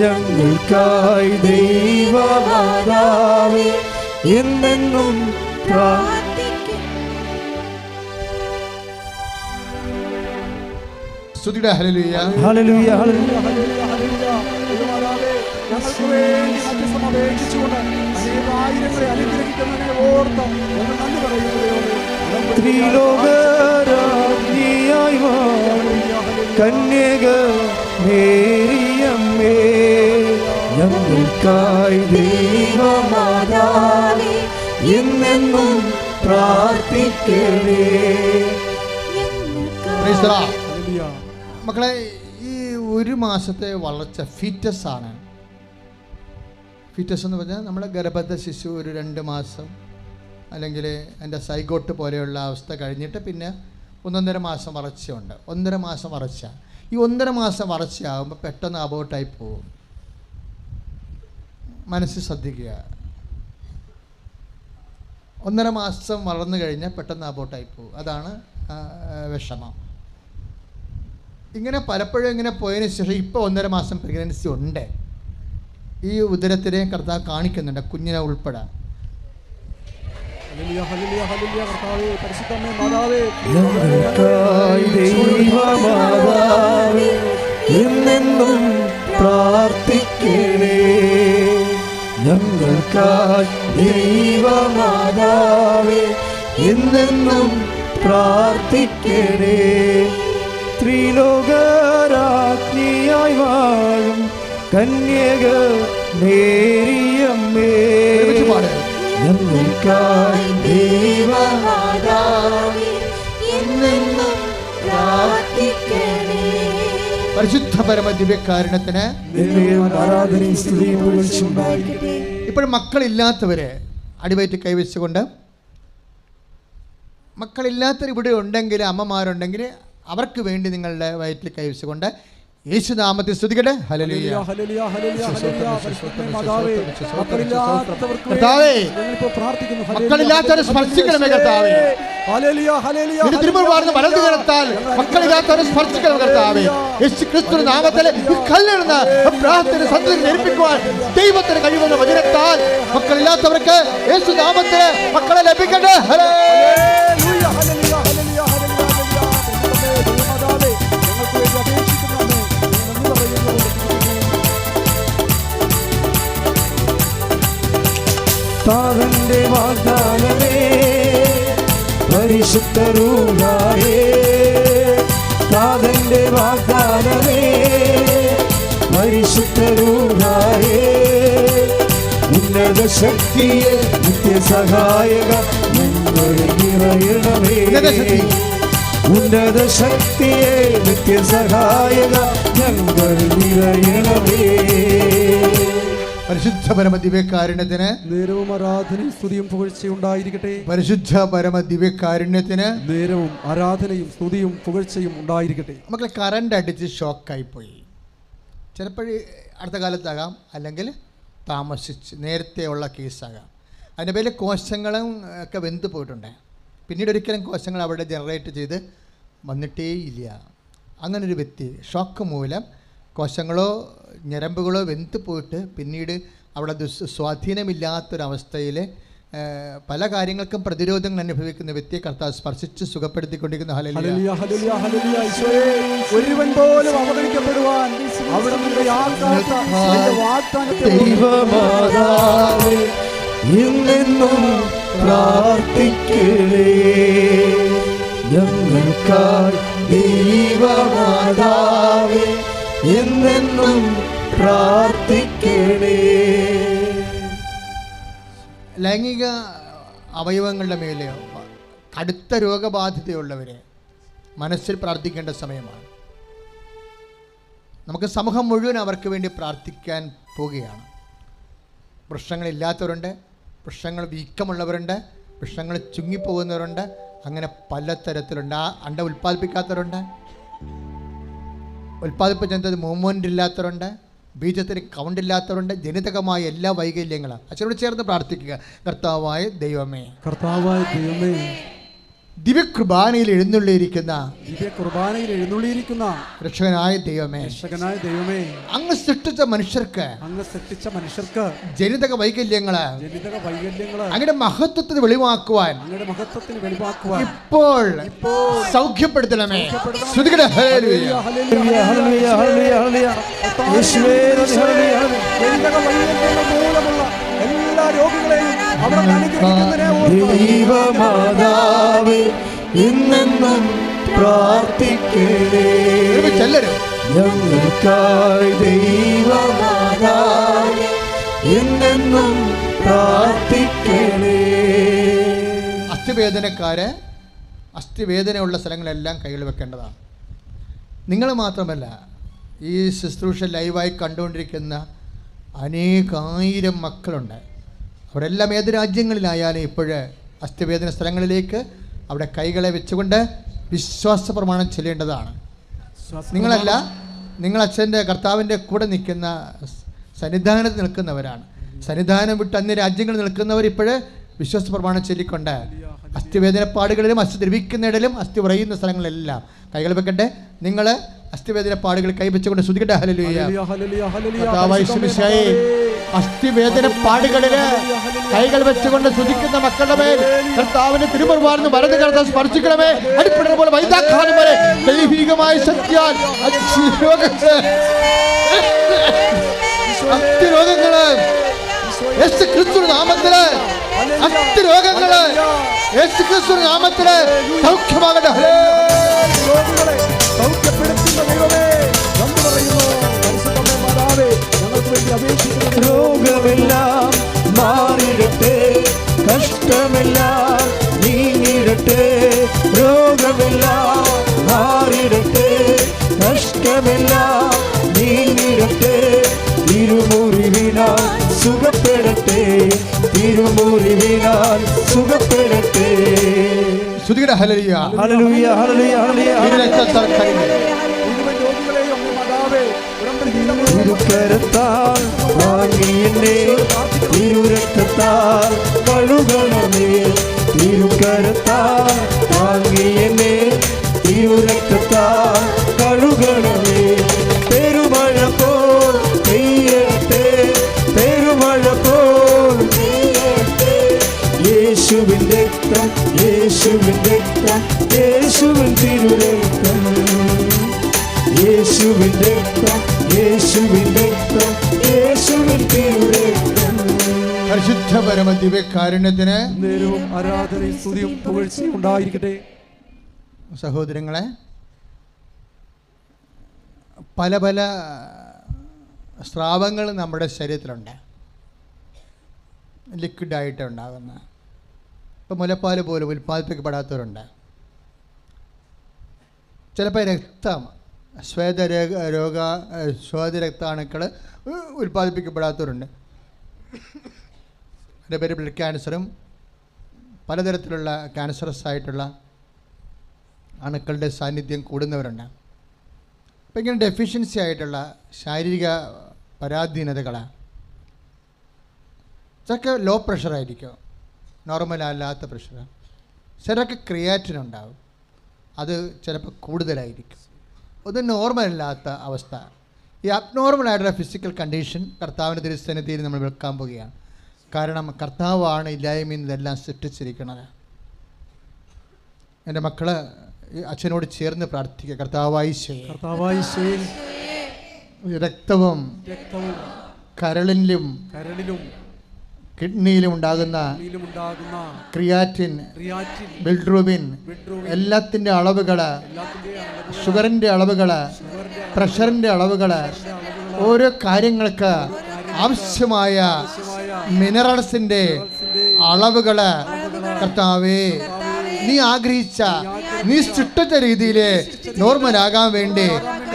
ഞങ്ങൾക്കായി ദൈവമാതാവേ എന്നെന്നും സ്തുതിയുടെ ഹല്ലേലൂയ ഹല്ലേലൂയ ഹല്ലേലൂയ ഹല്ലേലൂയ, ഹല്ലേലൂയ. ദൈവമാതാവേ, ഞങ്ങൾക്ക് വേണ്ടി മധ്യസ്ഥം അപേക്ഷിച്ചുകൊണ്ട് അനേകായിരങ്ങളെ അനുഗ്രഹിക്കുന്നതിനെ ഓർത്ത് ഞങ്ങൾ നന്ദി പറയുന്നു ദൈവമേ. ത്രിലോകരാജ്ഞിയായി വാഴും കന്യക മേരിയമ്മേ ഞങ്ങൾക്കായി ദൈവമാതാവേ എന്നെന്നും പ്രാർത്ഥിക്കണേ മക്കളെ ഈ ഒരു മാസത്തെ വളർച്ച ഫിറ്റസ് ആണ്. ഫിറ്റസ് എന്ന് പറഞ്ഞാൽ നമ്മുടെ ഗർഭത്തെ ശിശു ഒരു രണ്ട് മാസം അല്ലെങ്കിൽ എന്റെ സൈഗോട്ട് പോലെയുള്ള അവസ്ഥ കഴിഞ്ഞിട്ട് പിന്നെ ഒന്നൊന്നര മാസം വളർച്ചയുണ്ട്. ഒന്നര മാസം വളർച്ച. ഈ ഒന്നര മാസം വളർച്ചയാകുമ്പോൾ പെട്ടെന്ന് അബോട്ടായി പോകും. മനസ്സിൽ ശ്രദ്ധിക്കുക. ഒന്നര മാസം വളർന്നു കഴിഞ്ഞാൽ പെട്ടെന്ന് അബോട്ടായി പോകും. അതാണ് വിഷമം. ഇങ്ങനെ പലപ്പോഴും ഇങ്ങനെ പോയതിന് ശേഷം ഇപ്പോൾ ഒന്നര മാസം പ്രഗ്നൻസി ഉണ്ട്. ഈ ഉദരത്തിനെ കർത്താവ് കാണിക്കുന്നുണ്ട് കുഞ്ഞിനെ ഉൾപ്പെടെ ഹല്ലേലൂയ, ഞങ്ങൾക്കായി ദൈവമാതാവേ എന്നെന്നും പ്രാർത്ഥിക്കണേ. ത്രിലോകരാജ്ഞിയായി വാഴും കന്യക മേരിയമ്മേ. ഞങ്ങൾക്കായി ദൈവമാതാവേ എന്നെന്നും പ്രാർത്ഥിക്കണേ. പരിശുദ്ധ പരമ ദിവ്യകാരണത്തിന് ഇപ്പോഴും മക്കളില്ലാത്തവരെ അടിവയറ്റ് കൈവച്ചുകൊണ്ട് മക്കളില്ലാത്തവർ ഇവിടെ ഉണ്ടെങ്കിൽ അമ്മമാരുണ്ടെങ്കിൽ അവർക്ക് വേണ്ടി നിങ്ങളുടെ വയറ്റിൽ കൈവച്ചുകൊണ്ട് യേശുനാമത്തിൽ സ്തുതിക്കട്ടെ. മക്കളില്ലാത്തവരെ സ്പർശിക്കണമേ കർത്താവേ. ഹല്ലേലൂയ, ഹല്ലേലൂയ, നിന്റെ തിരുമുറുവാർന്ന് വലതു കരത്താൽ മക്കളില്ലാത്തവരെ സ്പർശിക്കണം കർത്താവേ. യേശു ക്രിസ്തു നാമത്തിൽ ഈ കല്ലെടുന്ന പ്രാർത്ഥന സന്ദർഭം ധരിപ്പിക്കുവാൻ ദൈവത്തിന് കഴിവുന്ന വചനത്താൽ മക്കളില്ലാത്തവർക്ക് യേശു നാമത്തിൽ മക്കളെ ലഭിക്കട്ടെ. ഹലേ താതന്റെ വാഗ്ദാനമേ പരിശുദ്ധരൂപായേ കർത്താവിന്റെ വാഗ്ദാനമേ പരിശുദ്ധരൂപായേ ഉന്നത ശക്തിയെ നിത്യസഹായക നിറയണമേ. ശക്തി. ഉന്നത ശക്തിയെ നിത്യസഹായക ഞങ്ങൾ നിറയണമേ. പരിശുദ്ധ പരമ ദിവ്യകാരുണ്യത്തിന് നേരവും ആരാധനയും സ്തുതിയും പുകഴ്ചയും ഉണ്ടായിരിക്കട്ടെ പരിശുദ്ധ പരമ ദിവ്യകാരുണ്യത്തിന് നേരവും ആരാധനയും സ്തുതിയും പുകഴ്ചയും ഉണ്ടായിരിക്കട്ടെ. മക്കളെ കറണ്ട് അടിച്ച് ഷോക്കായി പോയി ചിലപ്പോഴേ അടുത്ത കാലത്താകാം അല്ലെങ്കിൽ താമസിച്ച് നേരത്തെയുള്ള കേസാകാം. അതിന്റെ പേരിൽ കോശങ്ങളും ഒക്കെ വെന്ത് പോയിട്ടുണ്ട്. പിന്നീട് ഒരിക്കലും കോശങ്ങൾ അവിടെ ജനറേറ്റ് ചെയ്ത് വന്നിട്ടേയില്ല. അങ്ങനൊരു വ്യക്തി ഷോക്ക് മൂലം കോശങ്ങളോ ഞരമ്പുകളോ വെന്ത് പോയിട്ട് പിന്നീട് അവിടെ ദുസ് സ്വാധീനമില്ലാത്തൊരവസ്ഥയിൽ പല കാര്യങ്ങൾക്കും പ്രതിരോധങ്ങൾ അനുഭവിക്കുന്ന വ്യക്തിയെ കർത്താവ് സ്പർശിച്ച് സുഖപ്പെടുത്തിക്കൊണ്ടിരിക്കുന്ന. ഹല്ലേലൂയ. ഹല്ലേലൂയ, ഹല്ലേലൂയ, ഹല്ലേലൂയ, ഈശോയേ, ഒരുവൻ പോലും അവഗണിക്കപ്പെടുവാൻ പ്രാർത്ഥിക്കണേ. ഞങ്ങൾക്കായി ദൈവമാതാവേ എന്നെന്നും പ്രാർത്ഥിക്കണേ. ലൈംഗിക അവയവങ്ങളുടെ മേലെ കടുത്ത രോഗബാധിതയുള്ളവരെ മനസ്സിൽ പ്രാർത്ഥിക്കേണ്ട സമയമാണ്. നമുക്ക് സമൂഹം മുഴുവൻ അവർക്ക് വേണ്ടി പ്രാർത്ഥിക്കാൻ പോവുകയാണ്. വൃക്ഷങ്ങളില്ലാത്തവരുണ്ട് പ്രശ്നങ്ങൾ വീക്കമുള്ളവരുണ്ട് വൃക്ഷങ്ങൾ ചുങ്ങിപ്പോകുന്നവരുണ്ട് അങ്ങനെ പലതരത്തിലുണ്ട്. ആ അണ്ട ഉൽപ്പാദിപ്പിക്കാത്തവരുണ്ട് ഉൽപ്പാദിപ്പിച്ചത് മൂവ്മെന്റ് ഇല്ലാത്തവരുണ്ട് ബീജത്തിന് കൗണ്ട് ഇല്ലാത്തവരുണ്ട് ജനിതകമായ എല്ലാ വൈകല്യങ്ങളും അച്ഛനോട് ചേർന്ന് പ്രാർത്ഥിക്കുക. കർത്താവായ ദൈവമേ. കർത്താവായ ദൈവമേ. ദിവ്യകൃപാനയിൽ എഴുന്നള്ളിയിരിക്കുന്ന ദിവ്യ കുർബാനയിൽ എഴുന്നള്ളിയിരിക്കുന്ന രക്ഷകനായ ദൈവമേ രക്ഷകനായ ദൈവമേ അങ്ങ് സൃഷ്ടിച്ച മനുഷ്യർക്ക് അങ്ങ് സൃഷ്ടിച്ച മനുഷ്യർക്ക് ജനിതക വൈകല്യങ്ങൾ ജനിതക വൈകല്യങ്ങൾ അങ്ങയുടെ മഹത്വത്തിന് വെളിവാക്കുവാൻ അങ്ങയുടെ മഹത്വത്തിന് വെളിവാക്കുവാൻ ഇപ്പോൾ ഇപ്പോൾ സൗഖ്യപ്പെടുത്തണമേ ശ്രുതികട ഹല്ലേലൂയ. Hallelujah, hallelujah, hallelujah. യേശുവേ. ജനിതക വൈകല്യങ്ങൾ മൂലമുള്ള എല്ലാ രോഗികളെയും ദൈവമാതാവേ ഇന്നെന്നും പ്രാർത്ഥിക്കേ. ഞങ്ങൾക്കായി ദൈവമാതാവ് ഇന്നെന്നും പ്രാർത്ഥിക്കണേ. അസ്ഥിവേദനക്കാര് അസ്ഥിവേദനയുള്ള സ്ഥലങ്ങളെല്ലാം കയ്യിൽ വെക്കേണ്ടതാണ്. നിങ്ങൾ മാത്രമല്ല ഈ ശുശ്രൂഷ ലൈവായി കണ്ടുകൊണ്ടിരിക്കുന്ന അനേകായിരം മക്കളുണ്ട്. അവരെല്ലാം ഏത് രാജ്യങ്ങളിലായാലും ഇപ്പോഴ് അസ്ഥിവേദന സ്ഥലങ്ങളിലേക്ക് അവിടെ കൈകളെ വെച്ചുകൊണ്ട് വിശ്വാസ പ്രമാണം ചെല്ലേണ്ടതാണ്. നിങ്ങളല്ല നിങ്ങൾ അച്ഛന്റെ കർത്താവിന്റെ കൂടെ നിൽക്കുന്ന സന്നിധാനത്ത് നിൽക്കുന്നവരാണ്. സന്നിധാനം വിട്ട് അന്യ രാജ്യങ്ങളിൽ നിൽക്കുന്നവർ ഇപ്പോഴ് വിശ്വാസ പ്രമാണം ചൊല്ലിക്കൊണ്ട് അസ്ഥിവേദനപ്പാടുകളിലും അസ്ഥി ദ്രവിക്കുന്നിടയിലും അസ്ഥി ഉറയുന്ന സ്ഥലങ്ങളിലെല്ലാം കൈകൾ വെക്കട്ടെ. നിങ്ങൾ അസ്ഥിവേദന അസ്ഥിവേദനപ്പാടുകൾ കൈവച്ചുകൊണ്ട് ശ്രുതിക്കട്ടെ യേശുമിശിഹായേ, അസ്ഥിവേദനപ്പാടുകളിൽ കൈകൾ വെച്ചുകൊണ്ട് ശ്രുതിക്കുന്ന മക്കളുടെ മേൽ കർത്താവിന്റെ തിരുമുറുവാർന്ന് വലത് കർത്താവ് സ്പർശിക്കണമേ. അടിപ്പെടുന്ന പോലെ വൈതാക്കാനും വരെ ദൈവികമായ ശക്തിയാൽ അസ്ഥിരോഗങ്ങൾ യേശു ക്രിസ്തു നാമത്തിൽ അസ്ഥിരോഗങ്ങൾ യേശു ക്രിസ്തു നാമത്തിൽ സൗഖ്യമാകട്ടെ ഹല്ലേലൂയ. രോഗികളെ സൗഖ്യപ്പെടുത്തുന്ന ദൈവമേ നന്ദി പറയുന്നു പരിശുദ്ധമേ മാതാവേ ഞങ്ങൾക്ക് വേണ്ടി അപേക്ഷിക്കുന്നു രോഗമെല്ലാം മാറിടട്ടെ കഷ്ടമെല്ലാം നീങ്ങിടട്ടെ രോഗമെല്ലാം മാറിടട്ടെ കഷ്ടമെല്ലാം നീങ്ങിടട്ടെ തിരുമുറിവിനാൽ സുഖപ്പെടട്ടെ. തിരുമുറിവിനാൽ സുഖപ്പെടട്ടെ. ശ്രുതിയുടെ മാതാവേ ഉടമ്പടി ചെയ്ത മുഴുവൻ തിരുക്കരത്താൽ വാങ്ങി എന്നെ. തിരുരക്തത്താൽ കഴുകണമേ. തിരുക്കരത്താൽ യേശുവിൻ രക്തം യേശുവിൻ തിരുരക്തം. യേശുവിൻ രക്തം യേശുവിൻ രക്തം യേശുവിൻ തിരുരക്തം. പരിശുദ്ധ പരമ ദിവ്യകാരുണ്യത്തിന് നേരവും ആരാധനയും സ്തുതിയും പുകഴ്ചയും ഉണ്ടായിരിക്കട്ടെ. സഹോദരങ്ങളെ പല പല സ്രാവങ്ങൾ നമ്മുടെ ശരീരത്തിലുണ്ട്. ലിക്വിഡായിട്ട് ഉണ്ടാകുന്ന ഇപ്പം മുലപ്പാൽ പോലും ഉൽപ്പാദിപ്പിക്കപ്പെടാത്തവരുണ്ട്. ചിലപ്പോൾ രക്തം ശ്വേത രോഗ രോഗ ശ്വേത രക്താണുക്കൾ ഉൽപ്പാദിപ്പിക്കപ്പെടാത്തവരുണ്ട്. എന്റെ പേര് ബ്ലഡ് ക്യാൻസറും പലതരത്തിലുള്ള ക്യാൻസറസ് ആയിട്ടുള്ള അണുക്കളുടെ സാന്നിധ്യം കൂടുന്നവരുണ്ട്. അപ്പം ഇങ്ങനെ ഡെഫിഷ്യൻസി ആയിട്ടുള്ള ശാരീരിക പരാധീനതകളാണ് ഇതൊക്കെ ലോ പ്രഷറായിരിക്കും നോർമൽ അല്ലാത്ത പ്രഷർ ചിലർക്ക് ക്രിയാറ്റിൻ ഉണ്ടാവും. അത് ചിലപ്പോൾ കൂടുതലായിരിക്കും. അത് നോർമൽ അല്ലാത്ത അവസ്ഥ. ഈ അബ്നോർമൽ ആയിട്ടുള്ള ഫിസിക്കൽ കണ്ടീഷൻ കർത്താവിന്റെ തിരുസന്നിധിയിൽ നമ്മൾ വെക്കാൻ പോവുകയാണ്. കാരണം കർത്താവാണ് ഇല്ലായ്മയിൽ നിന്ന് ഇതെല്ലാം സൃഷ്ടിച്ചിരിക്കുന്നത്. എന്റെ മക്കൾ ഈ അച്ഛനോട് ചേർന്ന് പ്രാർത്ഥിക്കുക. കർത്താവായി കർത്താവായ രക്തവും രക്തവും കരളിലും കരളിലും കിഡ്നിയിലും ഉണ്ടാകുന്ന ക്രിയാറ്റിൻ ബിൽഡ്രൂബിൻ എല്ലാത്തിന്റെ അളവുകൾ ഷുഗറിന്റെ അളവുകൾ പ്രഷറിന്റെ അളവുകൾ ഓരോ കാര്യങ്ങൾക്ക് ആവശ്യമായ മിനറൽസിന്റെ അളവുകൾ കർത്താവേ നീ ആഗ്രഹിച്ച നീ സൃഷ്ടിച്ച രീതിയിൽ നോർമലാകാൻ വേണ്ടി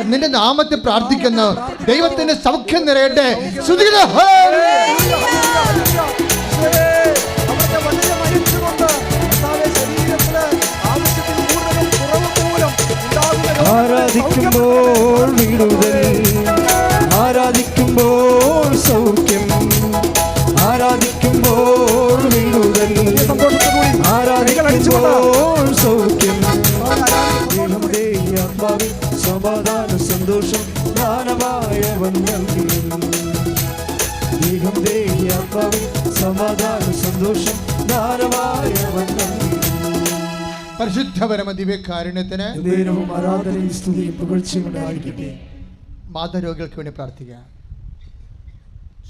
നിന്റെ നാമത്തെ പ്രാർത്ഥിക്കുന്നു. ദൈവത്തിന്റെ സൗഖ്യം നിറയട്ടെ. ശ്രുതികളെ ആരാധിക്കുമ്പോൾ വീടുകൾ ആരാധിക്കുമ്പോൾ സൗഖ്യം ആരാധിക്കുമ്പോൾ വീടുകൾ ആരാധിക്കുമ്പോൾ സൗഖ്യം. സമാധാന സന്തോഷം ദാനമായ സമാധാന സന്തോഷം ദാനമായ വന്നം പരിശുദ്ധ പരമ ദിവ്യകാരുണ്യത്തിന് ആരാധനയും സ്തുതിയും പുകഴ്ചയും ഉണ്ടായിരിക്കട്ടെ. വാദരോഗികൾക്ക് വേണ്ടി പ്രാർത്ഥിക്കുക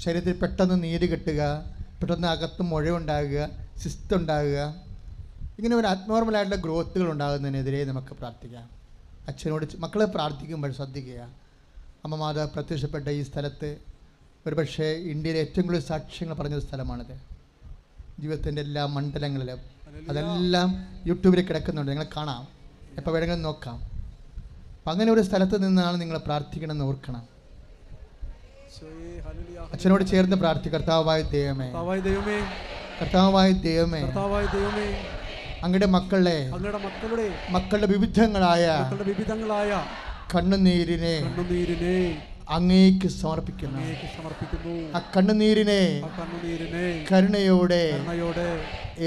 ശരീരത്തിൽ പെട്ടെന്ന് നീര് കെട്ടുക പെട്ടെന്ന് അകത്ത് മുഴയുണ്ടാകുക സിസ്റ്റ് ഉണ്ടാകുക ഇങ്ങനെ ഒരു അബ്നോർമലായിട്ടുള്ള ഗ്രോത്തുകൾ ഉണ്ടാകുന്നതിനെതിരെ നമുക്ക് പ്രാർത്ഥിക്കാം. അച്ഛനോട് മക്കളെ പ്രാർത്ഥിക്കുമ്പോൾ ശ്രദ്ധിക്കുക. അമ്മ മാതാവ് പ്രത്യക്ഷപ്പെട്ട ഈ സ്ഥലത്ത് ഒരുപക്ഷേ ഇന്ത്യയിലെ ഏറ്റവും കൂടുതൽ സാക്ഷ്യങ്ങൾ പറഞ്ഞൊരു സ്ഥലമാണിത്. ജീവിതത്തിന്റെ എല്ലാ മണ്ഡലങ്ങളിലും അതെല്ലാം യൂട്യൂബിൽ കിടക്കുന്നുണ്ട്. നിങ്ങൾ കാണാം. എപ്പോൾ വേണമെങ്കിലും നോക്കാം. അപ്പം അങ്ങനെ ഒരു സ്ഥലത്ത് നിന്നാണ് നിങ്ങൾ പ്രാർത്ഥിക്കണമെന്ന് ഓർക്കണം. അച്ഛനോട് ചേർന്ന് പ്രാർത്ഥി കർത്താവായ ദൈവമേ. കർത്താവായ ദൈവമേ. കർത്താവായ ദൈവമേ. കർത്താവായ ദൈവമേ. അങ്ങയുടെ മക്കളെ. അങ്ങയുടെ മക്കളുടെ. മക്കളുടെ വിവിധങ്ങളായ വിവിധങ്ങളായ കണ്ണുനീരിനെ. കണ്ണുനീരിനെ. അങ്ങേക്ക് സമർപ്പിക്കുന്നു. സമർപ്പിക്കുന്നു. ആ കണ്ണുനീരിനെ കണ്ണുനീരിനെ കരുണയോടെ കരുണയോടെ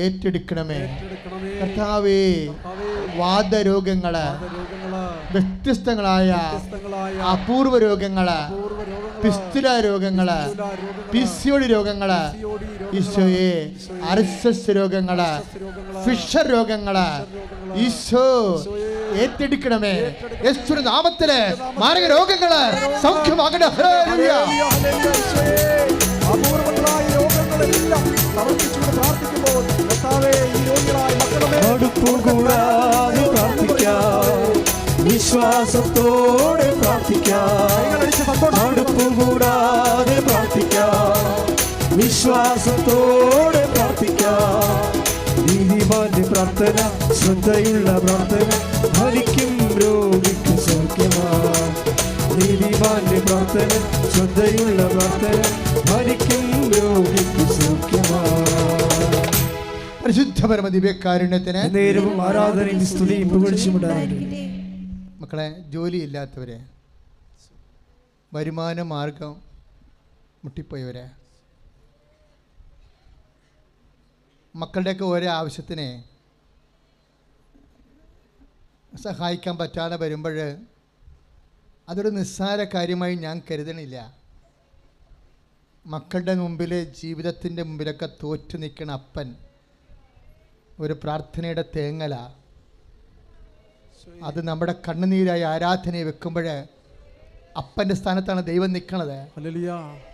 ഏറ്റെടുക്കണമേ. കർത്താവേ വാദരോഗങ്ങൾ രോഗങ്ങൾ വ്യത്യസ്തങ്ങളായ അപൂർവ രോഗങ്ങൾ പിസ്തുല രോഗങ്ങൾ പിസിയോടി രോഗങ്ങൾ ഈശോയെ അർസസ് രോഗങ്ങൾ, ഫിഷർ രോഗങ്ങൾ ഈശോ ഏറ്റെടുക്കണമേ. യേശുവിന്റെ നാമത്തിൽ മാരക രോഗങ്ങൾ. അപൂർവങ്ങളായ രോഗങ്ങളെല്ലാം സമർപ്പിച്ചുകൊണ്ട് പ്രാർത്ഥിക്കുമ്പോൾ ഈ രോഗികളായ കൂടാതെ പ്രാർത്ഥിക്കാം. വിശ്വാസത്തോടെ പ്രാർത്ഥിക്കാം. മടുപ്പു കൂടാതെ പ്രാർത്ഥിക്കാം. വിശ്വാസത്തോടെ പ്രാർത്ഥിക്കാം. നീതിമാന്റെ പ്രാർത്ഥന ശ്രദ്ധയുള്ള പ്രാർത്ഥന ഭരിക്കും രോഗിക്ക് സൗഖ്യമാ. നീതിമാന്റെ പ്രാർത്ഥന ശ്രദ്ധയുള്ള പ്രാർത്ഥന ഭരിക്കും രോഗിക്ക് സൗഖ്യമാ. നേരവും ആരാധനയും സ്തുതിയും മക്കളെ ജോലിയില്ലാത്തവരെ വരുമാന മാർഗം മുട്ടിപ്പോയവരെ മക്കളുടെയൊക്കെ ഓരോ ആവശ്യത്തിന് സഹായിക്കാൻ പറ്റാതെ വരുമ്പോൾ അതൊരു നിസ്സാര കാര്യമായി ഞാൻ കരുതണില്ല. മക്കളുടെ മുമ്പിൽ ജീവിതത്തിന്റെ മുമ്പിലൊക്കെ തോറ്റു നിൽക്കുന്ന അപ്പൻ ഒരു പ്രാർത്ഥനയുടെ തേങ്ങല. അത് നമ്മുടെ കണ്ണുനീരായി ആരാധനയെ വെക്കുമ്പോൾ അപ്പന്റെ സ്ഥാനത്താണ് ദൈവം നിൽക്കണത്.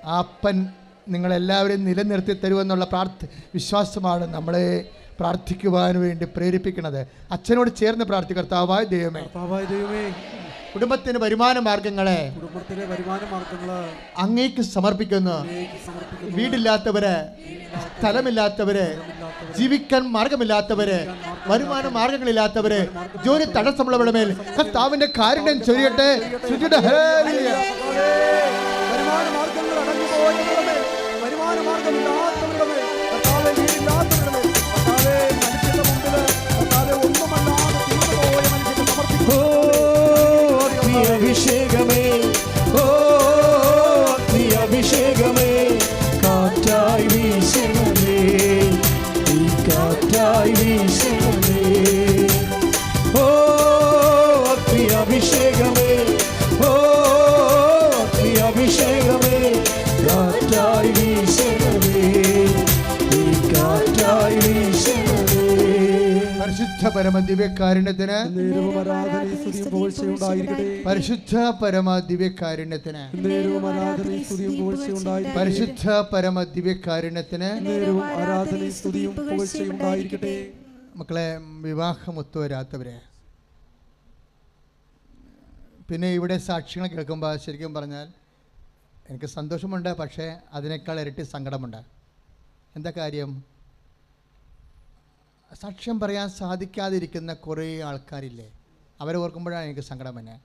ആ അപ്പൻ നിങ്ങളെല്ലാവരെയും നിലനിർത്തി തരുമെന്നുള്ള പ്രാർത്ഥ വിശ്വാസമാണ് നമ്മളെ പ്രാർത്ഥിക്കുവാൻ വേണ്ടി പ്രേരിപ്പിക്കുന്നത്. അച്ഛനോട് ചേർന്ന് ദൈവമേ. കർത്താവായ ദൈവമേ. കുടുംബത്തിന് വരുമാന മാർഗങ്ങളെ കുടുംബത്തിലെ വരുമാന മാർഗങ്ങൾ അങ്ങേക്ക് സമർപ്പിക്കുന്നു. അങ്ങേക്ക് സമർപ്പിക്കുന്നു. വീടില്ലാത്തവര് സ്ഥലമില്ലാത്തവര് ജീവിക്കാൻ മാർഗമില്ലാത്തവര് വരുമാന മാർഗങ്ങളില്ലാത്തവര് ജോലി തടസ്സമുള്ളവരുടെ മേൽ കർത്താവിന്റെ കാരുണ്യം ചൊരിയട്ടെ. Time is പരിശുദ്ധ പരമ ദിവ്യകാരുണ്യത്തിന് ആരാധനയും സ്തുതിയും പുകഴ്ചയും പരിശുദ്ധ പരമ ദിവ്യകാരുണ്യത്തിന് ആരാധനയും സ്തുതിയും പുകഴ്ചയും പരിശുദ്ധ പരമ ദിവ്യകാരുണ്യത്തിന് ആരാധനയും സ്തുതിയും പുകഴ്ചയും മക്കളെ വിവാഹം ഒത്തുവരാത്തവരെ പിന്നെ ഇവിടെ സാക്ഷ്യങ്ങൾ കേൾക്കുമ്പോൾ ശരിക്കും പറഞ്ഞാൽ എനിക്ക് സന്തോഷമുണ്ട് പക്ഷേ അതിനേക്കാൾ ഇരട്ടി സങ്കടമുണ്ട്. എന്താ കാര്യം? സാക്ഷ്യം പറയാൻ സാധിക്കാതിരിക്കുന്ന കുറേ ആൾക്കാരില്ലേ? അവരെ ഓർക്കുമ്പോഴാണ് എനിക്ക് സങ്കടം തന്നെ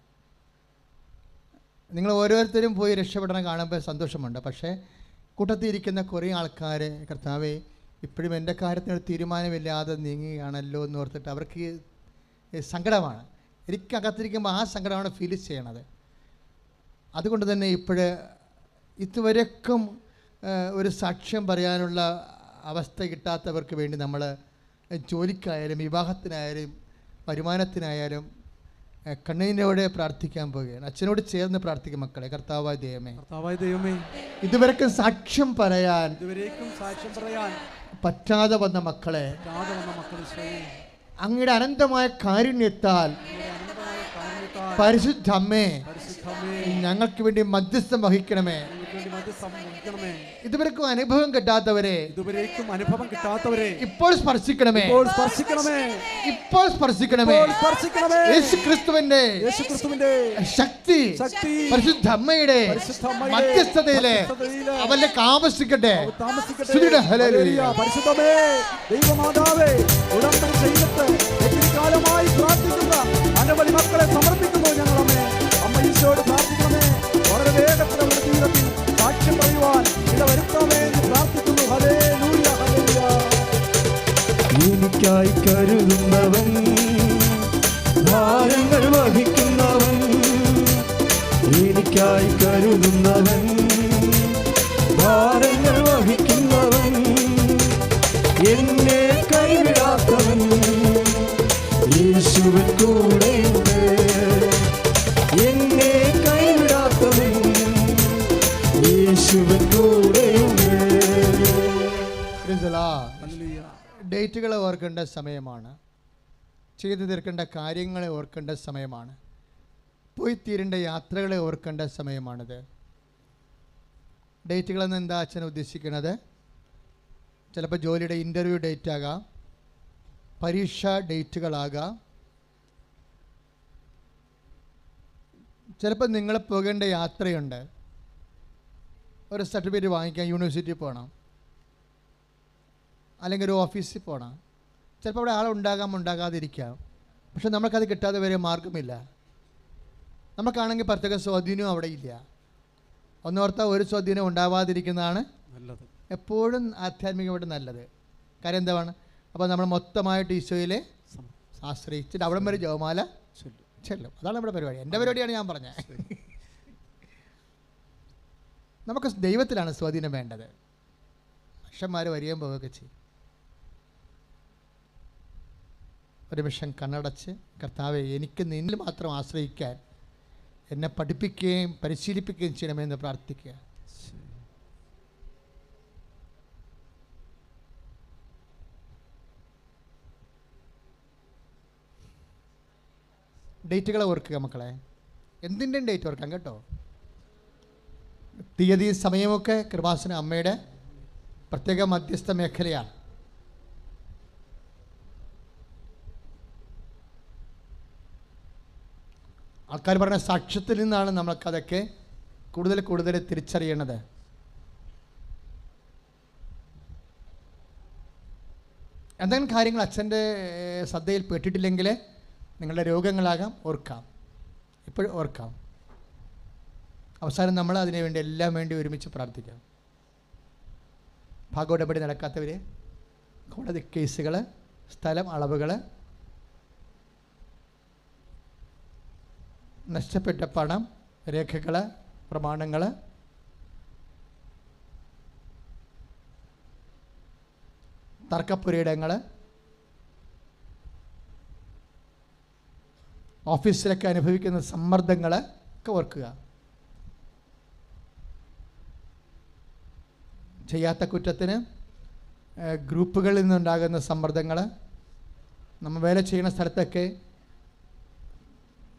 നിങ്ങൾ ഓരോരുത്തരും പോയി രക്ഷപ്പെടണം കാണുമ്പോൾ സന്തോഷമുണ്ട്. പക്ഷേ കൂട്ടത്തിൽ ഇരിക്കുന്ന കുറേ ആൾക്കാർ കർത്താവെ ഇപ്പോഴും എന്റെ കാര്യത്തിനൊരു തീരുമാനമില്ലാതെ നീങ്ങുകയാണല്ലോ എന്ന് ഓർത്തിട്ട് അവർക്ക് സങ്കടമാണ്. സങ്കടമാണ് എനിക്കകത്തിരിക്കുമ്പോൾ ആ സങ്കടമാണ് ഫീൽ ചെയ്യണത്. അതുകൊണ്ട് തന്നെ ഇപ്പോഴ് ഇതുവരെക്കും ഒരു സാക്ഷ്യം പറയാനുള്ള അവസ്ഥ കിട്ടാത്തവർക്ക് വേണ്ടി നമ്മൾ ജോലിക്കായാലും വിവാഹത്തിനായാലും വരുമാനത്തിനായാലും ഏ, പ്രാർത്ഥിക്കാൻ പോവുകയാണ്. അച്ഛനോട് ചേർന്ന് പ്രാർത്ഥിക്കും മക്കളെ കർത്താവായ ദൈവമേ. കർത്താവായ ദൈവമേ. ഇതുവരെക്കും സാക്ഷ്യം പറയാൻ ഇതുവരേക്കും സാക്ഷ്യം പറയാൻ പറ്റാതെ വന്ന മക്കളെ ജാത വന്ന സ്വയം അങ്ങയുടെ അനന്തമായ കാരുണ്യത്താൽ പരിശുദ്ധമ്മേ ഞങ്ങൾക്ക് വേണ്ടി മധ്യസ്ഥം വഹിക്കണമേ. വഹിക്കണമേ ഇതുവരെക്കും അനുഭവം കിട്ടാത്തവരെ ഇതുവരേക്കും അനുഭവം കിട്ടാത്തവരെ ഇപ്പോൾ സ്പർശിക്കണമേ. ഇപ്പോൾ സ്പർശിക്കണമേ. ഇപ്പോൾ സ്പർശിക്കണമേ. ഇപ്പോൾ സ്പർശിക്കണമേ. യേശു ക്രിസ്തുവിന്റെ യേശു ക്രിസ്തുവിന്റെ ശക്തി ശക്തി പരിശുദ്ധ അമ്മയുടെ പരിശുദ്ധ അമ്മയുടെ മധ്യസ്ഥതയിലെ മധ്യസ്ഥതയിൽ അവരിലേക്ക് ആവശ്യിക്കട്ടെ താമസിക്കട്ടെ. സ്തുതിയുടെ ഹല്ലേലൂയ. ഹല്ലേലൂയ. പരിശുദ്ധമേ ദൈവമാതാവേ ഉടമ്പടി ചെയ്തിട്ട് ഒത്തിരി കാലമായി പ്രാർത്ഥിക്കുന്ന അനവധി മക്കളെ സമർപ്പിക്കുന്നു. பெருகுபவன் ഓർക്കേണ്ട സമയമാണ്. ചെയ്തു തീർക്കേണ്ട കാര്യങ്ങളെ ഓർക്കേണ്ട സമയമാണ്. പോയി തീരേണ്ട യാത്രകളെ ഓർക്കേണ്ട സമയമാണിത്. ഡേറ്റുകളെന്ന് എന്താ അച്ഛൻ ഉദ്ദേശിക്കുന്നത്? ചിലപ്പോൾ ജോലിയുടെ ഇന്റർവ്യൂ ഡേറ്റ് ആകാം. പരീക്ഷാ ഡേറ്റുകളാകാം. ചിലപ്പോൾ നിങ്ങൾ പോകേണ്ട യാത്രയുണ്ട്. ഒരു സർട്ടിഫിക്കറ്റ് വാങ്ങിക്കാൻ യൂണിവേഴ്സിറ്റി പോകണം അല്ലെങ്കിൽ ഒരു ഓഫീസിൽ പോകണം ചിലപ്പോൾ അവിടെ ആളുണ്ടാകാം ഉണ്ടാകാതിരിക്കാം. പക്ഷെ നമുക്കത് കിട്ടാതെ വരെ മാർഗമില്ല. നമുക്കാണെങ്കിൽ പ്രത്യേക സ്വാധീനവും അവിടെ ഇല്ല. ഒന്നോർത്താ ഒരു സ്വാധീനം ഉണ്ടാവാതിരിക്കുന്നതാണ് നല്ലത്. എപ്പോഴും ആധ്യാത്മികമായിട്ട് നല്ലത്. കാര്യം എന്താണ്? അപ്പോൾ നമ്മൾ മൊത്തമായിട്ട് ഈശോയിലെ ആശ്രയിച്ചിട്ട് അവിടം വരെ ജവമാല ചൊല്ലും. ചെല്ലും. അതാണ് നമ്മുടെ പരിപാടി. എന്റെ പരിപാടിയാണ് ഞാൻ പറഞ്ഞത്. നമുക്ക് ദൈവത്തിലാണ് സ്വാധീനം വേണ്ടത്. മനുഷ്യന്മാർ വരികയും പോവുകയൊക്കെ ചെയ്യും. ഒരു നിമിഷം കണ്ണടച്ച് കർത്താവെ എനിക്ക് നിന്നിൽ മാത്രം ആശ്രയിക്കാൻ എന്നെ പഠിപ്പിക്കുകയും പരിശീലിപ്പിക്കുകയും ചെയ്യണമെന്ന് പ്രാർത്ഥിക്കുക. ഡേറ്റുകളെ ഓർക്കുക മക്കളെ. എന്തിന്റെയും ഡേറ്റ് ഓർക്കാം കേട്ടോ. തീയതി സമയമൊക്കെ കൃപാസന അമ്മയുടെ പ്രത്യേക മധ്യസ്ഥ മേഖലയാണ്. ആൾക്കാർ പറഞ്ഞ സാക്ഷ്യത്തിൽ നിന്നാണ് നമ്മൾക്കതൊക്കെ കൂടുതൽ കൂടുതൽ തിരിച്ചറിയണത് എന്തെങ്കിലും കാര്യങ്ങൾ അച്ഛന്റെ ശ്രദ്ധയിൽ പെട്ടിട്ടില്ലെങ്കിൽ നിങ്ങളുടെ രോഗങ്ങളാകാം ഓർക്കാം. ഇപ്പോഴും ഓർക്കാം. അവസാനം നമ്മൾ അതിനു വേണ്ടി എല്ലാം വേണ്ടി ഒരുമിച്ച് പ്രാർത്ഥിക്കാം. ഭാഗോടപടി നടക്കാത്തവർ കോടതി കേസുകൾ സ്ഥലം അളവുകൾ നഷ്ടപ്പെട്ട പണം രേഖകൾ പ്രമാണങ്ങൾ തർക്കപ്പുരയിടങ്ങൾ ഓഫീസിലൊക്കെ അനുഭവിക്കുന്ന സമ്മർദ്ദങ്ങൾ ഒക്കെ ഓർക്കുക. ചെയ്യാത്ത കുറ്റത്തിന് ഗ്രൂപ്പുകളിൽ നിന്നുണ്ടാകുന്ന സമ്മർദ്ദങ്ങൾ നമ്മൾ വേല ചെയ്യുന്ന സ്ഥലത്തൊക്കെ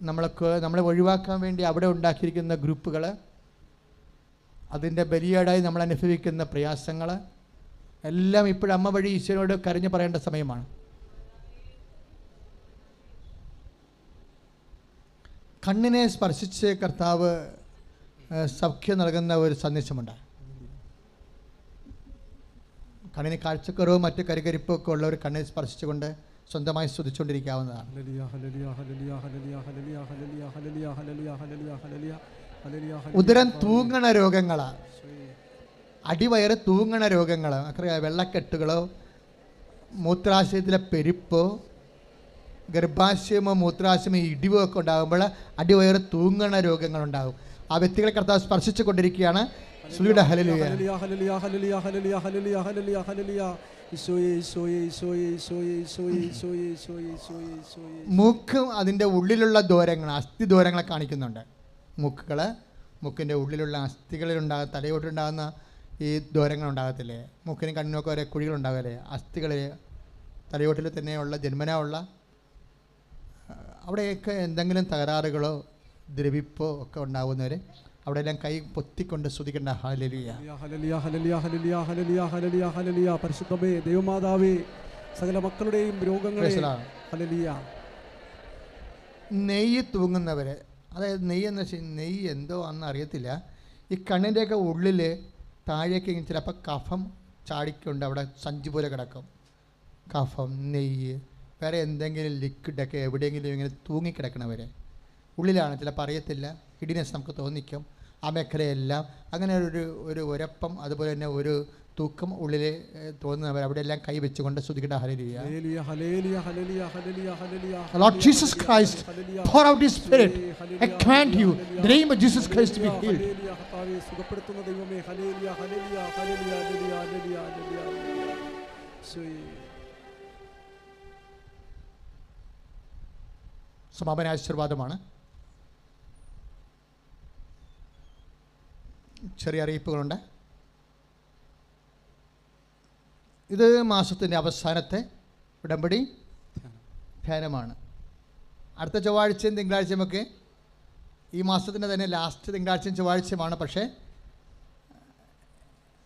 നമ്മൾക്ക് നമ്മളെ ഒഴിവാക്കാൻ വേണ്ടി അവിടെ ഉണ്ടാക്കിയിരിക്കുന്ന ഗ്രൂപ്പുകൾ അതിന്റെ ബലിയേടായി നമ്മൾ അനുഭവിക്കുന്ന പ്രയാസങ്ങൾ എല്ലാം ഇപ്പോഴും അമ്മ വഴി ഈശ്വരനോട് കരഞ്ഞു പറയേണ്ട സമയമാണ്. കണ്ണിനെ സ്പർശിച്ച് കർത്താവ് സഖ്യം നൽകുന്ന ഒരു സന്ദേശമുണ്ട്. കണ്ണിന് കാഴ്ചക്കുറവും മറ്റ് കരികരിപ്പൊക്കെ ഉള്ളവർ കണ്ണിനെ സ്പർശിച്ചുകൊണ്ട് സ്വന്തമായി സ്തുതിച്ചുകൊണ്ടിരിക്കാവുന്നതാണ് ഉദരം തൂങ്ങണ രോഗങ്ങളാണ് അടിവയറ് തൂങ്ങണ രോഗങ്ങൾ നമുക്കറിയാം വെള്ളക്കെട്ടുകളോ മൂത്രാശയത്തിലെ പെരുപ്പോ ഗർഭാശയമോ മൂത്രാശയമോ ഇടിവോ ഒക്കെ ഉണ്ടാകുമ്പോൾ അടിവയറ് തൂങ്ങണ രോഗങ്ങളുണ്ടാകും ആ വ്യക്തികളെ കർത്താവ് സ്പർശിച്ചു കൊണ്ടിരിക്കുകയാണ് സ്ലുയുടെ ഹലലിയ അതിന്റെ ഉള്ളിലുള്ള ദൂരങ്ങൾ അസ്ഥി ദൂരങ്ങളെ കാണിക്കുന്നുണ്ട്. മുക്കുകൾ മുക്കിന്റെ ഉള്ളിലുള്ള അസ്ഥികളിലുണ്ടാകുന്ന തലയോട്ടുണ്ടാകുന്ന ഈ ദോരങ്ങൾ ഉണ്ടാകത്തില്ലേ? മുക്കിനും കണ്ണിനൊക്കെ ഓരോ കുഴികളുണ്ടാകല്ലേ അസ്ഥികൾ തലയോട്ടിൽ തന്നെയുള്ള ജന്മനമുള്ള അവിടെയൊക്കെ എന്തെങ്കിലും തകരാറുകളോ ദ്രവിപ്പോ ഒക്കെ ഉണ്ടാകുന്നവരെ അവിടെയെല്ലാം കൈ പൊത്തിക്കൊണ്ട് സ്തുതിക്കേണ്ട. ഹലലിയ ഹലലിയ ഹലലിയ ഹലലിയ ഹലലിയ ഹലലിയ ഹലലിയ പരിശുദ്ധമേ ദൈവമാതാവേ സകല മക്കളുടെയും രോഗങ്ങളെ ഹലലിയ. നെയ്യ് തൂങ്ങുന്നവർ അതായത് നെയ്യ് എന്ന് വെച്ചാൽ നെയ്യ് എന്തോ ആണെന്ന് അറിയത്തില്ല. ഈ കണ്ണിന്റെയൊക്കെ ഉള്ളിൽ താഴേക്ക് ചിലപ്പോൾ കഫം ചാടിക്കൊണ്ട് അവിടെ സഞ്ചി പോലെ കിടക്കും. കഫം നെയ്യ് വേറെ എന്തെങ്കിലും ലിക്വിഡൊക്കെ എവിടെയെങ്കിലും ഇങ്ങനെ തൂങ്ങിക്കിടക്കണവരെ. ഉള്ളിലാണ്? ചിലപ്പോൾ അറിയത്തില്ല. ഹിഡിനെസ് നമുക്ക് തോന്നിക്കും ആ മേഖലയെല്ലാം അങ്ങനെ ഒരു ഒരു ഉരപ്പം അതുപോലെ തന്നെ ഒരു തൂക്കം ഉള്ളിൽ തോന്നുന്നവർ അവിടെ എല്ലാം കൈ വെച്ചുകൊണ്ട് ശ്രുതിക്കട്ടെ ഹരിയ hallelujah, hallelujah, hallelujah, hallelujah, hallelujah, Lord hallelujah, Jesus Christ, hallelujah. pour out His Spirit. Hallelujah, I command you, hallelujah, the name of Jesus Christ to be healed. സുഖപ്പെടുത്തുന്ന ദൈവമേ hallelujah, hallelujah, hallelujah, hallelujah, hallelujah, hallelujah, hallelujah. സമാപന ആശീർവാദമാണ് ചെറിയ അറിയിപ്പുകളുണ്ട്. ഇത് മാസത്തിന്റെ അവസാനത്തെ ഉടമ്പടി. ധ്യാനമാണ്. അടുത്ത ചൊവ്വാഴ്ചയും തിങ്കളാഴ്ചയുമൊക്കെ ഈ മാസത്തിന്റെ തന്നെ ലാസ്റ്റ് തിങ്കളാഴ്ചയും ചൊവ്വാഴ്ചയുമാണ്. പക്ഷേ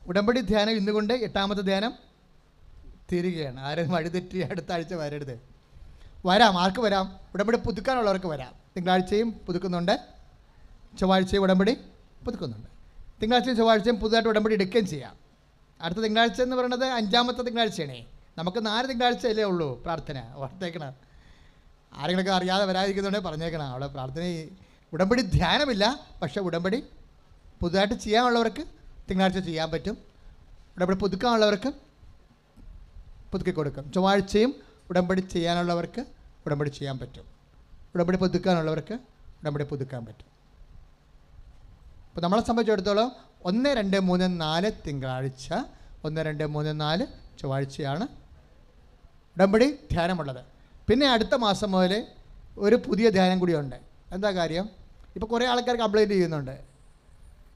ഉടമ്പടി ധ്യാനം ഇന്നുകൊണ്ട് എട്ടാമത്തെ ധ്യാനം തീരുകയാണ്. ആരും വഴിതെറ്റി അടുത്ത ആഴ്ച വരരുത്. വരാം ആർക്ക് വരാം? ഉടമ്പടി പുതുക്കാനുള്ളവർക്ക് വരാം. തിങ്കളാഴ്ചയും പുതുക്കുന്നുണ്ട്. ചൊവ്വാഴ്ചയും ഉടമ്പടി പുതുക്കുന്നുണ്ട്. തിങ്കളാഴ്ചയും ചൊവ്വാഴ്ചയും പുതുതായിട്ട് ഉടമ്പടി എടുക്കുകയും ചെയ്യാം. അടുത്ത തിങ്കളാഴ്ച എന്ന് പറയുന്നത് അഞ്ചാമത്തെ തിങ്കളാഴ്ചയാണേ. നമുക്ക് നാല് തിങ്കളാഴ്ചയല്ലേ ഉള്ളൂ പ്രാർത്ഥന. ഓർത്തേക്കണം. ആരെങ്കിലൊക്കെ അറിയാതെ വരാതിരിക്കുന്നുണ്ടെങ്കിൽ പറഞ്ഞേക്കണം. അവിടെ പ്രാർത്ഥന ഉടമ്പടി ധ്യാനമില്ല. പക്ഷേ ഉടമ്പടി പുതുതായിട്ട് ചെയ്യാനുള്ളവർക്ക് തിങ്കളാഴ്ച ചെയ്യാൻ പറ്റും. ഉടമ്പടി പുതുക്കാനുള്ളവർക്ക് പുതുക്കി കൊടുക്കും. ചൊവ്വാഴ്ചയും ഉടമ്പടി ചെയ്യാനുള്ളവർക്ക് ഉടമ്പടി ചെയ്യാൻ പറ്റും. ഉടമ്പടി പുതുക്കാനുള്ളവർക്ക് ഉടമ്പടി പുതുക്കാൻ പറ്റും. അപ്പോൾ നമ്മളെ സംബന്ധിച്ചിടത്തോളം ഒന്ന് രണ്ട് മൂന്ന് നാല് തിങ്കളാഴ്ച. ഒന്ന് രണ്ട് മൂന്ന് നാല് ചൊവ്വാഴ്ചയാണ് ഉടമ്പടി ധ്യാനമുള്ളത്. പിന്നെ അടുത്ത മാസം മുതൽ ഒരു പുതിയ ധ്യാനം കൂടിയുണ്ട്. എന്താ കാര്യം? ഇപ്പോൾ കുറേ ആൾക്കാർ കംപ്ലൈന്റ് ചെയ്യുന്നുണ്ട്.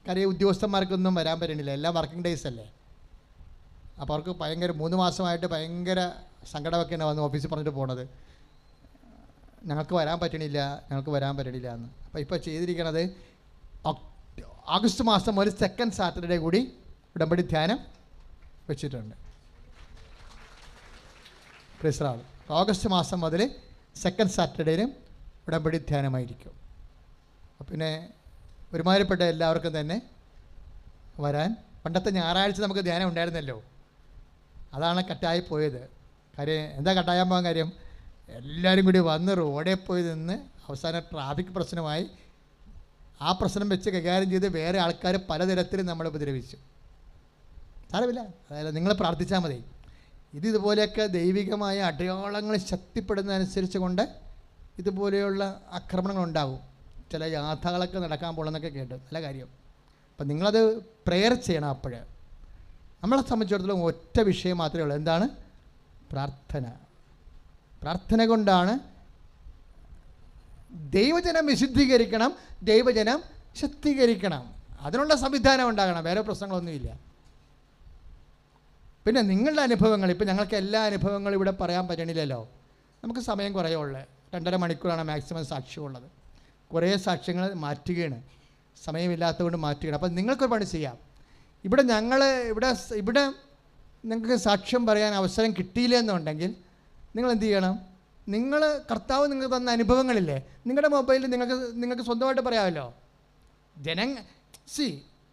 കാര്യം ഉദ്യോഗസ്ഥന്മാർക്കൊന്നും വരാൻ പറ്റണില്ല. എല്ലാം വർക്കിംഗ് ഡേയ്സ് അല്ലേ? അപ്പോൾ അവർക്ക് ഭയങ്കര മൂന്ന് മാസമായിട്ട് ഭയങ്കര സങ്കടമൊക്കെയാണ് വന്ന് ഓഫീസിൽ പറഞ്ഞിട്ട് പോണത്. ഞങ്ങൾക്ക് വരാൻ പറ്റണില്ല ഞങ്ങൾക്ക് വരാൻ പറ്റണില്ല എന്ന്. അപ്പോൾ ഇപ്പോൾ ചെയ്തിരിക്കണത് ആഗസ്റ്റ് മാസം ഒരു സെക്കൻഡ് സാറ്റർഡേ കൂടി ഉടമ്പടി ധ്യാനം വെച്ചിട്ടുണ്ട്. പ്രിസ്രാൾ ഓഗസ്റ്റ് മാസം മുതൽ സെക്കൻഡ് സാറ്റർഡേയിലും ഉടമ്പടി ധ്യാനമായിരിക്കും. പിന്നെ ഒരുമാതിരിപ്പെട്ട എല്ലാവർക്കും തന്നെ വരാൻ പണ്ടത്തെ ഞായറാഴ്ച നമുക്ക് ധ്യാനം ഉണ്ടായിരുന്നല്ലോ. അതാണ് കട്ടായി പോയത്. കാര്യം എന്താ കട്ടായാൻ പോകാൻ കാര്യം? എല്ലാവരും കൂടി വന്ന് റോഡിൽ പോയി നിന്ന് അവസാനം ട്രാഫിക് പ്രശ്നമായി ആ പ്രശ്നം വെച്ച് കൈകാര്യം ചെയ്ത് വേറെ ആൾക്കാർ പലതരത്തിൽ നമ്മളെ ഉപദ്രവിച്ചു. സാരമില്ല. അതായത് നിങ്ങൾ പ്രാർത്ഥിച്ചാൽ മതി. ഇത് ഇതുപോലെയൊക്കെ ദൈവികമായ അടയാളങ്ങൾ ശക്തിപ്പെടുന്നതനുസരിച്ച് കൊണ്ട് ഇതുപോലെയുള്ള ആക്രമണങ്ങൾ ഉണ്ടാകും ചില യാഥകളൊക്കെ നടക്കാൻ പോകുന്നതൊക്കെ കേട്ടു. നല്ല കാര്യം. അപ്പം നിങ്ങളത് പ്രെയർ ചെയ്യണം അപ്പോൾ നമ്മളെ സംബന്ധിച്ചിടത്തോളം ഒറ്റ വിഷയം മാത്രമേ ഉള്ളൂ. എന്താണ്? പ്രാർത്ഥന. പ്രാർത്ഥന കൊണ്ടാണ് ദൈവജനം വിശുദ്ധീകരിക്കണം ദൈവജനം ശക്തീകരിക്കണം. അതിനുള്ള സംവിധാനം ഉണ്ടാകണം വേറെ പ്രശ്നങ്ങളൊന്നുമില്ല. പിന്നെ നിങ്ങളുടെ അനുഭവങ്ങൾ ഇപ്പം ഞങ്ങൾക്ക് എല്ലാ അനുഭവങ്ങളും ഇവിടെ പറയാൻ പറ്റണില്ലല്ലോ. നമുക്ക് സമയം കുറേ രണ്ടര മണിക്കൂറാണ് മാക്സിമം സാക്ഷ്യമുള്ളത്. കുറേ സാക്ഷ്യങ്ങൾ മാറ്റുകയാണ്. സമയമില്ലാത്തതുകൊണ്ട് മാറ്റുകയാണ്. അപ്പം നിങ്ങൾക്കൊരു പണി ചെയ്യാം. ഇവിടെ ഞങ്ങൾ ഇവിടെ ഇവിടെ നിങ്ങൾക്ക് സാക്ഷ്യം പറയാൻ അവസരം കിട്ടിയില്ല എന്നുണ്ടെങ്കിൽ നിങ്ങൾ എന്ത് ചെയ്യണം? നിങ്ങൾ കർത്താവ് നിങ്ങൾക്ക് തന്ന അനുഭവങ്ങളില്ലേ? നിങ്ങളുടെ മൊബൈലിൽ നിങ്ങൾക്ക് നിങ്ങൾക്ക് സ്വന്തമായിട്ട് പറയാമല്ലോ. ജനങ്ങ സി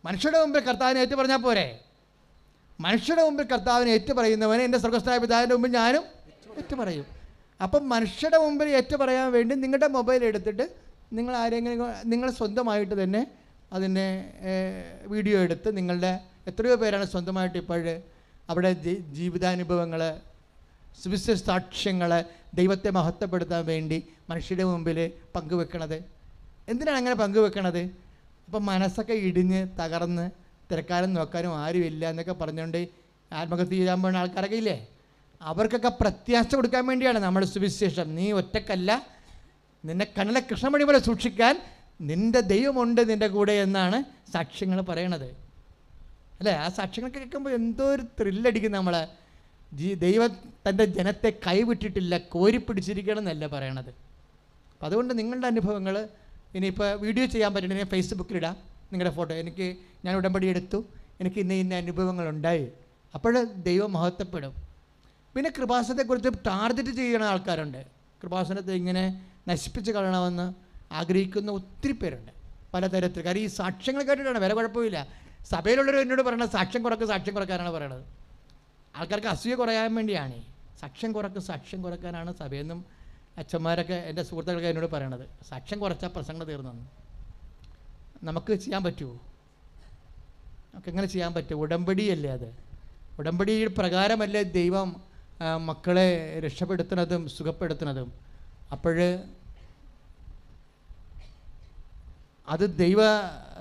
മനുഷ്യരുടെ മുമ്പിൽ കർത്താവിനെ ഏറ്റു പറഞ്ഞാൽ പോരെ? മനുഷ്യരുടെ മുമ്പിൽ കർത്താവിനെ ഏറ്റു പറയുന്നവനെ എന്റെ സർഗസ്ഥായ പിതാവിന്റെ മുമ്പിൽ ഞാനും ഏറ്റു പറയും അപ്പം മനുഷ്യരുടെ മുമ്പിൽ ഏറ്റു പറയാൻ വേണ്ടി നിങ്ങളുടെ മൊബൈൽ എടുത്തിട്ട് നിങ്ങൾ ആരെങ്കിലും നിങ്ങൾ സ്വന്തമായിട്ട് തന്നെ അതിനെ വീഡിയോ എടുത്ത് നിങ്ങളുടെ എത്രയോ പേരാണ് സ്വന്തമായിട്ട് ഇപ്പോൾ അവിടെ ജീവിതാനുഭവങ്ങൾ സുവിശേഷ സാക്ഷ്യങ്ങൾ ദൈവത്തെ മഹത്വപ്പെടുത്താൻ വേണ്ടി മനുഷ്യരുടെ മുമ്പിൽ പങ്കുവെക്കണത്. എന്തിനാണ് അങ്ങനെ പങ്കുവെക്കണത്? അപ്പം മനസ്സൊക്കെ ഇടിഞ്ഞ് തകർന്ന് തിരക്കാനും നോക്കാനും ആരുമില്ല എന്നൊക്കെ പറഞ്ഞുകൊണ്ട് ആത്മഹത്യ ചെയ്യാൻ പോകുന്ന ആൾക്കാരൊക്കെ ഇല്ലേ? അവർക്കൊക്കെ പ്രത്യാശ കൊടുക്കാൻ വേണ്ടിയാണ് നമ്മുടെ സുവിശേഷം. നീ ഒറ്റക്കല്ല. നിന്നെ കണ്ണിലെ കൃഷ്ണമണി പോലെ സൂക്ഷിക്കാൻ നിന്റെ ദൈവമുണ്ട് നിന്റെ കൂടെ എന്നാണ് സാക്ഷ്യങ്ങൾ പറയണത്. അല്ലേ? ആ സാക്ഷ്യങ്ങൾ കേൾക്കുമ്പോൾ എന്തോ ഒരു ത്രില്ലടിക്കും നമ്മളെ. ദൈവം തന്റെ ജനത്തെ കൈവിട്ടിട്ടില്ല കോരിപ്പിടിച്ചിരിക്കണം എന്നല്ല പറയണത്. അപ്പം അതുകൊണ്ട് നിങ്ങളുടെ അനുഭവങ്ങൾ ഇനിയിപ്പോൾ വീഡിയോ ചെയ്യാൻ പറ്റണമെങ്കിൽ ഫേസ്ബുക്കിലിടാം നിങ്ങളുടെ ഫോട്ടോ എനിക്ക് ഞാൻ ഉടമ്പടി എടുത്തു. എനിക്ക് ഇന്ന ഇന്ന അനുഭവങ്ങളുണ്ടായി. അപ്പോൾ ദൈവം മഹത്വപ്പെടും. പിന്നെ കൃപാസനത്തെക്കുറിച്ച് ടാർഗറ്റ് ചെയ്യുന്ന ആൾക്കാരുണ്ട്. കൃപാസനത്തെ ഇങ്ങനെ നശിപ്പിച്ച് കളയണമെന്ന് ആഗ്രഹിക്കുന്ന ഒത്തിരി പേരുണ്ട്. പലതരത്തിൽ കാര്യം ഈ സാക്ഷ്യങ്ങൾ കേട്ടിട്ടാണ്. വേറെ കുഴപ്പമില്ല. സഭയിലുള്ളവർ എന്നോട് പറയുന്നത് സാക്ഷ്യം കുറക്ക് സാക്ഷ്യം കുറക്കാനാണ് പറയണത്. ആൾക്കാർക്ക് അസൂയ കുറയാൻ വേണ്ടിയാണ്. സാക്ഷ്യം കുറക്ക് സാക്ഷ്യം കുറക്കാനാണ് സഭയെന്നും അച്ഛന്മാരൊക്കെ എന്റെ സുഹൃത്തുക്കളൊക്കെ എന്നോട് പറയണത്. സാക്ഷ്യം കുറച്ചാൽ പ്രസംഗം തീർന്നെന്ന്. നമുക്ക് ചെയ്യാൻ പറ്റുമോ നമുക്ക് എങ്ങനെ ചെയ്യാൻ പറ്റും? ഉടമ്പടിയല്ലേ അത്. ഉടമ്പടി പ്രകാരമല്ലേ ദൈവം മക്കളെ രക്ഷപ്പെടുത്തുന്നതും സുഖപ്പെടുത്തുന്നതും. അപ്പോൾ അത് ദൈവ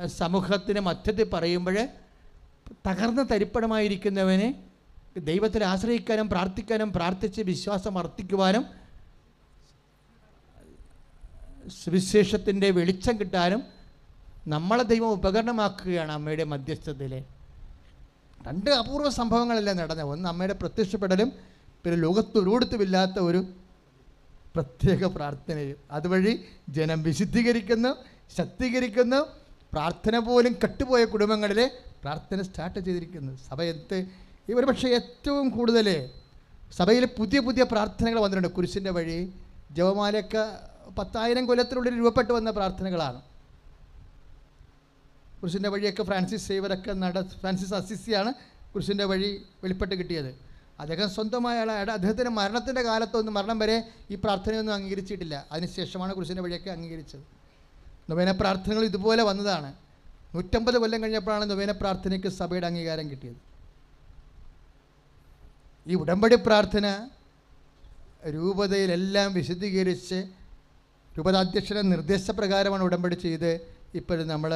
സമൂഹത്തിന് മധ്യത്തിൽ പറയുമ്പോൾ തകർന്ന തരിപ്പണമായിരിക്കുന്നവന് ദൈവത്തിൽ ആശ്രയിക്കാനും പ്രാർത്ഥിക്കാനും പ്രാർത്ഥിച്ച് വിശ്വാസം അർത്ഥിക്കുവാനും സുവിശേഷത്തിന്റെ വെളിച്ചം കിട്ടാനും നമ്മളെ ദൈവം ഉപകരണമാക്കുകയാണ് അമ്മയുടെ മധ്യസ്ഥതയിൽ രണ്ട് അപൂർവ സംഭവങ്ങളല്ലേ നടന്നത് ഒന്ന് അമ്മയുടെ പ്രത്യക്ഷപ്പെടലും പിന്നെ ലോകത്തൊരിടത്തുമില്ലാത്ത ഒരു പ്രത്യേക പ്രാർത്ഥനയും. അതുവഴി ജനം വിശുദ്ധീകരിക്കുന്നു ശക്തീകരിക്കുന്നു പ്രാർത്ഥന പോലും കെട്ടുപോയ കുടുംബങ്ങളിൽ പ്രാർത്ഥന സ്റ്റാർട്ട് ചെയ്തിരിക്കുന്നു. സഭയത്ത് ഒരു പക്ഷേ ഏറ്റവും കൂടുതൽ സഭയിൽ പുതിയ പുതിയ പ്രാർത്ഥനകൾ വന്നിട്ടുണ്ട്. കുരിശിന്റെ വഴി ജപമാലയൊക്കെ പത്തായിരം കൊല്ലത്തിനുള്ളിൽ രൂപപ്പെട്ടു വന്ന പ്രാർത്ഥനകളാണ്. കുരിശിന്റെ വഴിയൊക്കെ ഫ്രാൻസിസ് സേവരൊക്കെ നട ഫ്രാൻസിസ് അസിസിയാണ് കുരിശിന്റെ വഴി വെളിപ്പെട്ട് കിട്ടിയത്. അദ്ദേഹം സ്വന്തമായ ആളായ അദ്ദേഹത്തിന്റെ മരണത്തിന്റെ കാലത്തൊന്നും മരണം വരെ ഈ പ്രാർത്ഥനയൊന്നും അംഗീകരിച്ചിട്ടില്ല. അതിനുശേഷമാണ് കുരിശിന്റെ വഴിയൊക്കെ അംഗീകരിച്ചത്. നൊവേന പ്രാർത്ഥനകൾ ഇതുപോലെ വന്നതാണ്. നൂറ്റമ്പത് കൊല്ലം കഴിഞ്ഞപ്പോഴാണ് നൊവേന പ്രാർത്ഥനയ്ക്ക് സഭയുടെ അംഗീകാരം കിട്ടിയത്. ഈ ഉടമ്പടി പ്രാർത്ഥന രൂപതയിലെല്ലാം വിശദീകരിച്ച് രൂപതാധ്യക്ഷന്റെ നിർദ്ദേശപ്രകാരമാണ് ഉടമ്പടി ചെയ്ത് ഇപ്പോഴും നമ്മൾ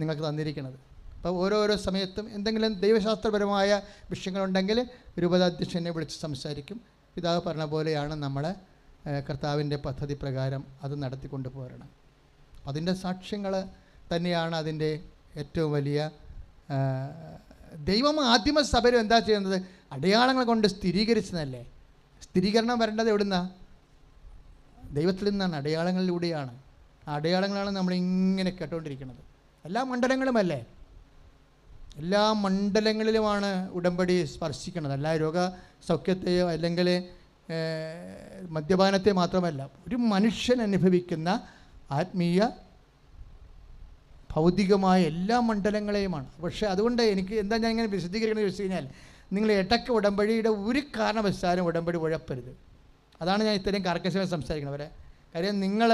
നിങ്ങൾക്ക് തന്നിരിക്കുന്നത്. അപ്പോൾ ഓരോരോ സമയത്തും എന്തെങ്കിലും ദൈവശാസ്ത്രപരമായ വിഷയങ്ങളുണ്ടെങ്കിൽ രൂപതാധ്യക്ഷനെ വിളിച്ച് സംസാരിക്കും. പിതാവ് പറഞ്ഞ പോലെയാണ് നമ്മൾ കർത്താവിന്റെ പദ്ധതി പ്രകാരം അത് നടത്തിക്കൊണ്ട് പോരണം. അതിന്റെ സാക്ഷ്യങ്ങൾ തന്നെയാണ് അതിന്റെ ഏറ്റവും വലിയ ദൈവം ആദ്യമ സഭയിൽ എന്താ ചെയ്യുന്നത്? അടയാളങ്ങൾ കൊണ്ട് സ്ഥിരീകരിച്ചതല്ലേ? സ്ഥിരീകരണം വരേണ്ടത് എവിടുന്ന? ദൈവത്തിൽ നിന്നാണ് അടയാളങ്ങളിലൂടെയാണ്. ആ അടയാളങ്ങളാണ് നമ്മൾ ഇങ്ങനെ കേട്ടുകൊണ്ടിരിക്കുന്നത് എല്ലാ മണ്ഡലങ്ങളുമല്ലേ? എല്ലാ മണ്ഡലങ്ങളിലുമാണ് ഉടമ്പടി സ്പർശിക്കുന്നത്. എല്ലാ രോഗ സൗഖ്യത്തെയോ അല്ലെങ്കിൽ മദ്യപാനത്തെ മാത്രമല്ല ഒരു മനുഷ്യൻ അനുഭവിക്കുന്ന ആത്മീയ ഭൗതികമായ എല്ലാ മണ്ഡലങ്ങളെയുമാണ്. പക്ഷേ അതുകൊണ്ട് എനിക്ക് എന്താ ഞാൻ ഇങ്ങനെ വിശദീകരിക്കണമെന്ന് ചോദിച്ചു കഴിഞ്ഞാൽ നിങ്ങൾ ഇടയ്ക്ക് ഉടമ്പടിയുടെ ഒരു കാരണവശാലും ഉടമ്പടി ഉഴപ്പരുത്. അതാണ് ഞാൻ ഇത്രയും കർക്കശമായി സംസാരിക്കുന്നത്. കാര്യം നിങ്ങൾ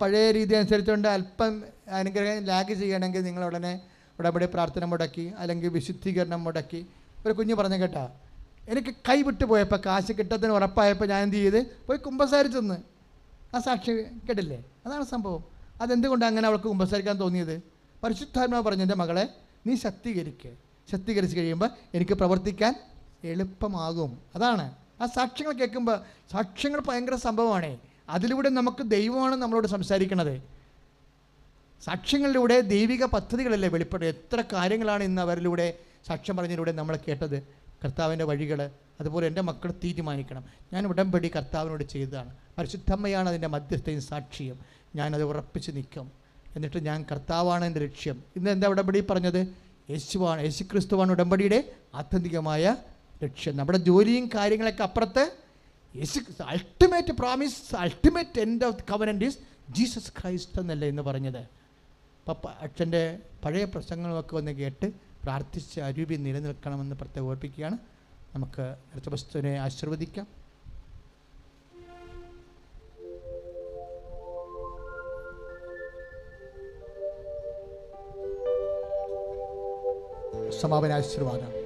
പഴയ രീതി അനുസരിച്ചുകൊണ്ട് അല്പം അനുഗ്രഹം ലാഗ് ചെയ്യണമെങ്കിൽ നിങ്ങൾ ഉടനെ ഉടമ്പടി പ്രാർത്ഥന മുടക്കി അല്ലെങ്കിൽ വിശുദ്ധീകരണം മുടക്കി. ഒരു കുഞ്ഞ് പറഞ്ഞു കേട്ടാ എനിക്ക് കൈവിട്ട് പോയപ്പോൾ കാശ് കിട്ടത്തിന് ഉറപ്പായപ്പോൾ ഞാൻ എന്ത് ചെയ്ത്? പോയി കുമ്പസാരിച്ചെന്ന് ആ സാക്ഷി കേട്ടില്ലേ? അതാണ് സംഭവം. അതെന്തുകൊണ്ടാണ് അങ്ങനെ അവൾക്ക് കുമ്പസാരിക്കാൻ തോന്നിയത്? പരിശുദ്ധാത്മാവ് പറഞ്ഞു എന്റെ മകളെ നീ ശക്തീകരിക്കുക ശക്തീകരിച്ച് കഴിയുമ്പോൾ എനിക്ക് പ്രവർത്തിക്കാൻ എളുപ്പമാകും. അതാണ്. ആ സാക്ഷ്യങ്ങൾ കേൾക്കുമ്പോൾ സാക്ഷ്യങ്ങൾ ഭയങ്കര സംഭവമാണ്. അതിലൂടെ നമുക്ക് ദൈവമാണ് നമ്മളോട് സംസാരിക്കണത്. സാക്ഷ്യങ്ങളിലൂടെ ദൈവിക പദ്ധതികളല്ലേ വെളിപ്പെടുക. എത്ര കാര്യങ്ങളാണ് ഇന്ന് അവരിലൂടെ സാക്ഷ്യം പറഞ്ഞതിലൂടെ നമ്മൾ കേട്ടത്. കർത്താവിന്റെ വഴികൾ അതുപോലെ എന്റെ മക്കൾ തീരുമാനിക്കണം. ഞാൻ ഉടമ്പടി കർത്താവിനോട് ചെയ്തതാണ്. പരിശുദ്ധമ്മയാണ് അതിന്റെ മധ്യസ്ഥയും സാക്ഷിയും. ഞാനത് ഉറപ്പിച്ച് നിൽക്കും. എന്നിട്ട് ഞാൻ കർത്താവാണ് എന്റെ ലക്ഷ്യം. ഇന്ന് എന്താ ഉടമ്പടി പറഞ്ഞത്? യേശുവാണ് യേശു ക്രിസ്തുവാണ് ഉടമ്പടിയുടെ ആത്യന്തികമായ ലക്ഷ്യം. നമ്മുടെ ജോലിയും കാര്യങ്ങളൊക്കെ അപ്പുറത്ത്. യേശു ultimate promise ultimate end of covenant is Jesus Christ എന്നല്ലേ എന്ന് പറഞ്ഞത്. പപ്പ അച്ഛന്റെ പഴയ പ്രസംഗങ്ങളൊക്കെ ഒന്ന് കേട്ട് പ്രാർത്ഥിച്ച് അരൂപി നിലനിൽക്കണമെന്ന് പ്രത്യേകം ഓർപ്പിക്കുകയാണ്. നമുക്ക് അടുത്ത വസ്തുവിനെ ആശീർവദിക്കാം. സമാപന ആശീർവാദം.